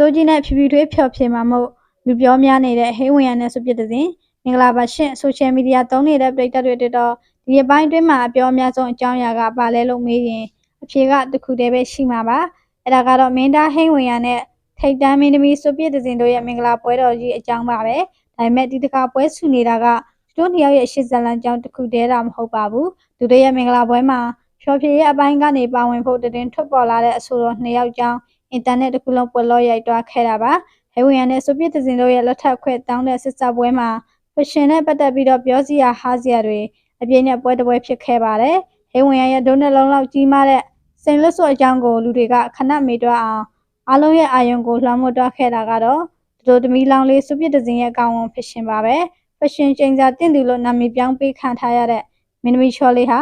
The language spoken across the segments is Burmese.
စိုးကြီးနဲ့ဖြူဖြူထွေးဖျော်ဖြေမှာမို့လူပြောများနေတဲ့ဟိဝင်ရနဲ့ဆိုပြတဲ့စဉ်မင်္ဂလာပါရှင်ဆိုရှယ်မီဒီယာသုံးနေတဲ့ပရိသတ်တွေအတွက်တော့ဒီအပိုင်းအတွင်းမှာအပြောအများဆုံးအကြောင်းအရာကပါလဲလို့မေးရင်အဖြေကတစ်ခုတည်းပဲရှိမှာပါအဲ့ဒါကတော့မင်းသားဟိဝင်ရနဲ့ထိတ်တန်းမင်းသမီးဆိုပြတဲ့စဉ်တို့ရဲ့မင်္ဂလာပွဲတော်ကြီးအကြောင်းပါပဲဒါပေမဲ့ဒီတစ်ခါပွဲဆူနေတာကသူတို့နှစ်ယောက်ရဲ့ရှစ်ဇလန်ကြောင်းတစ်ခုတည်းတာမဟုတ်ပါဘူးသူတို့ရဲ့မင်္ဂလာပွဲမှာဖြော်ဖြေရဲ့အပိုင်းကနေပါဝင်ဖို့တည်င်းထွက်ပေါ်လာတဲ့အဆိုတော်နှစ်ယောက်ကြောင်း အင်တာနက်တစ်ခုလုံးပွက်လော့ရိုက်တွားခဲ့တာပါဟဲဝင်ရနဲ့ဆိုပြစ်တစင်တို့ရဲ့လက်ထပ်ခွဲတောင်းတဲ့စစ်စပွဲမှာဖရှင်နဲ့ပတ်သက်ပြီးတော့ပြောစရာဟားစရာတွေအပြည့်နဲ့ပွဲတပွဲဖြစ်ခဲ့ပါတယ်ဟဲဝင်ရရဲ့ဒုနှလုံးလောက်ကြီးမားတဲ့စိန်လွတ်စွအကြောင်းကိုလူတွေကခဏမေ့တွားအောင်အားလုံးရဲ့အာယုံကိုလွှမ်းမိုးတွားခဲ့တာကတော့ဒီလိုတမီလောင်လေးဆိုပြစ်တစင်ရဲ့ကောင်းဝန်ဖရှင်ပါပဲဖရှင်ချိန်စာတင့်သူလို့နာမည်ပြောင်းပေးခံထားရတဲ့မင်းသမီးချော်လေးဟာ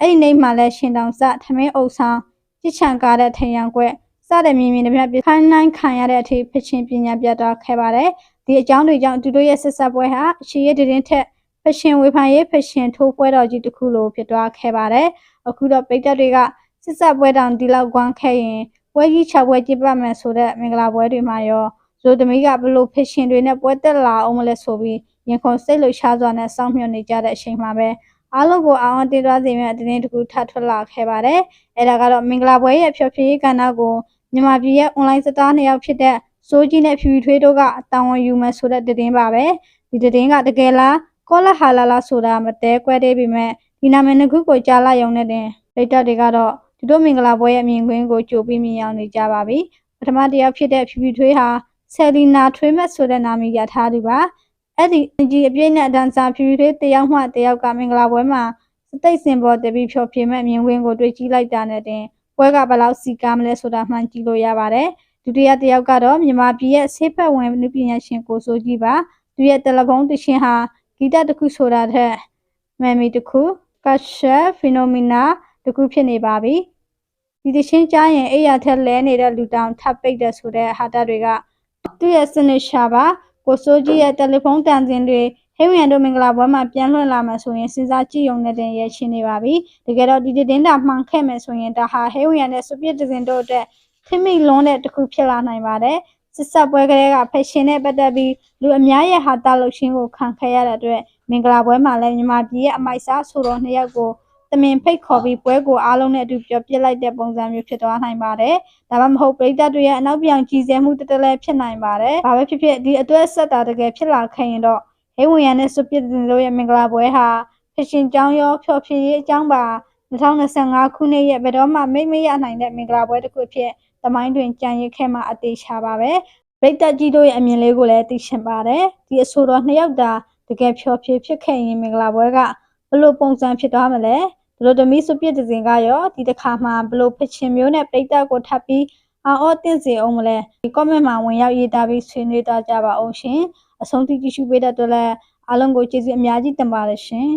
အဲ့ဒီနေ့မှလည်းရှင်တောင်စထမင်းအုပ်ဆောင်ကြစ်ချံကားတဲ့ထင်ရန်ကွက် စတဲ့မြင်မြင်တပြပြခိုင်းနိုင်ခံရတဲ့အထိဖရှင်ပညာပြတ်သွားခဲ့ပါတယ်ဒီအကြောင်းတွေကြောင့်သူတို့ရဲ့ဆက်ဆက်ပွဲဟာအရှိရတဲ့တင်ထက်ဖရှင်ဝေဖန်ရေးဖရှင်ထိုးပွဲတော်ကြီးတစ်ခုလိုဖြစ်သွားခဲ့ပါတယ်အခုတော့ပိတ်သက်တွေကဆက်ဆက်ပွဲတောင်ဒီလောက်ကွမ်းခဲ့ရင်ပွဲကြီး၆ပွဲကျင်းပမယ်ဆိုတဲ့မင်္ဂလာပွဲတွေမှာရောဇိုသမီးကဘလို့ဖရှင်တွေနဲ့ပွဲတက်လာအောင်မလဲဆိုပြီးရင်ခုန်စိတ်လှရှားစွာနဲ့စောင့်မျှော်နေကြတဲ့အချိန်မှာပဲအားလုံးကိုအောင်အောင်တင်သွားစေမယ့်အတင်းတစ်ခုထပ်ထွက်လာခဲ့ပါတယ်။အဲဒါကတော့မင်္ဂလာပွဲရဲ့ဖြောဖြေးကဏ္ဍကို မြန်မာပြည်ရဲ့ online စတားနှစ်ယောက်ဖြစ်တဲ့စိုးကြီးနဲ့ဖြူဖြူထွေးတို့ကအတောင်းဝန်ယူမယ်ဆိုတဲ့သတင်းပါပဲ။ဒီသတင်းကတကယ်လားကောလာဟာလာလာဆိုတာမတဲကွဲသေးပေမဲ့ဒီနာမည်နှစ်ခုကိုကြားလာရုံနဲ့တင်ပိတ်တက်တွေကတော့ဒီတို့မင်္ဂလာပွဲရဲ့မြင်ကွင်းကိုကြိုပြီးမြင်အောင်နေကြပါပြီ။ပထမတစ်ယောက်ဖြစ်တဲ့ဖြူဖြူထွေးဟာဆယ်လီနာထွေးမက်ဆိုတဲ့နာမည်ရထားသူပါ။အဲ့ဒီအကြီးအပြည့်နဲ့အတန်းစားဖြူဖြူထွေးတယောက်မှတယောက်ကမင်္ဂလာပွဲမှာစတိတ်စင်ပေါ်တပြီးဖြောပြမဲ့မြင်ကွင်းကိုတွေ့ကြည့်လိုက်တာနဲ့တင် ပွဲကဘယ်လောက်စီကားမလဲဆိုတာမှန်ကြည့်လို့ရပါတယ်။ဒုတိယတစ်ယောက်ကတော့မြန်မာပြည်ရဲ့ဆေးဖက်ဝင်နုပညာရှင်ကိုစိုးကြီးပါ။သူရဲ့တယ်လီဖုန်းတရှင်ဟာဂီတတစ်ခုဆိုတာထက်မမ်မီတစ်ခုကရှက်ဖီနိုမီနာတစ်ခုဖြစ်နေပါပြီ။ဒီတရှင်ကြားရင်အိယာထက်လဲနေတဲ့လူတောင်ထပ်ပိတ်တဲ့ဆိုတဲ့ဟာတာတွေကသူ့ရဲ့စနစ်ရှာပါကိုစိုးကြီးရဲ့တယ်လီဖုန်းတန်စင်တွေ ဟိဝရန်တို့မင်္ဂလာပွဲမှာပြန်လွှင့်လာမယ်ဆိုရင်စဉ်းစားကြည့်ုံနဲ့တင်ရရှင်းနေပါပြီ။တကယ်တော့ဒီတင်းတာမှန်ခဲ့မယ်ဆိုရင်ဒါဟာဟိဝရန်နဲ့စပစ်ဒဇင်တို့အတွက်ထိမိလွန်းတဲ့တစ်ခုဖြစ်လာနိုင်ပါတယ်။စစ်ဆက်ပွဲကလေးကဖက်ရှင်နဲ့ပတ်သက်ပြီးလူအများရဲ့ဟာတာလှုပ်ရှင်ကိုခံခဲ့ရတဲ့အတွက်မင်္ဂလာပွဲမှာလည်းမြန်မာပြည်ရဲ့အမိုက်စားဆိုတော်နှစ်ယောက်ကိုတမင်ဖိတ်ခေါ်ပြီးပွဲကိုအားလုံးနဲ့အတူပြောပြလိုက်တဲ့ပုံစံမျိုးဖြစ်သွားနိုင်ပါတယ်။ဒါမှမဟုတ်ပရိသတ်တွေရဲ့အနောက်ပြောင်ကြီးစဲမှုတတလဲဖြစ်နိုင်ပါတယ်။ဘာပဲဖြစ်ဖြစ်ဒီအတွက်ဆက်တာတကယ်ဖြစ်လာခဲ့ရင်တော့ ဟိဝင်ရနဲ့စုပစ်တင်တို့ရဲ့မင်္ဂလာပွဲဟာဖရှင်ကျောင်းရောဖြော်ဖြေရေးအကြောင်းပါ2025ခုနှစ်ရဲ့ဘယ်တော့မှမိတ်မရနိုင်တဲ့မင်္ဂလာပွဲတစ်ခုဖြစ်သမိုင်းတွင်ကြံရစ်ခဲ့မှအသေးချပါပဲပရိသတ်ကြီးတို့ရဲ့အမြင်လေးကိုလည်းသိရှင်ပါတယ်ဒီအဆိုတော်နှစ်ယောက်တာတကယ်ဖြော်ဖြေဖြစ်ခဲ့ရင်မင်္ဂလာပွဲကဘလို့ပုံစံဖြစ်သွားမလဲဘလို့တမီစုပစ်တင်ကရောဒီတစ်ခါမှဘလို့ဖရှင်မျိုးနဲ့ပရိသတ်ကိုထပ်ပြီးအော်တင်စီအောင်မလဲဒီ comment မှာဝင်ရောက်ရေးသားပြီးဆွေးနွေးကြကြပါအောင်ရှင် အဆုံးထိကြည့်ရှုပေးတဲ့အတွက်လည်းအားလုံးကိုကျေးဇူးအများကြီးတင်ပါတယ်ရှင်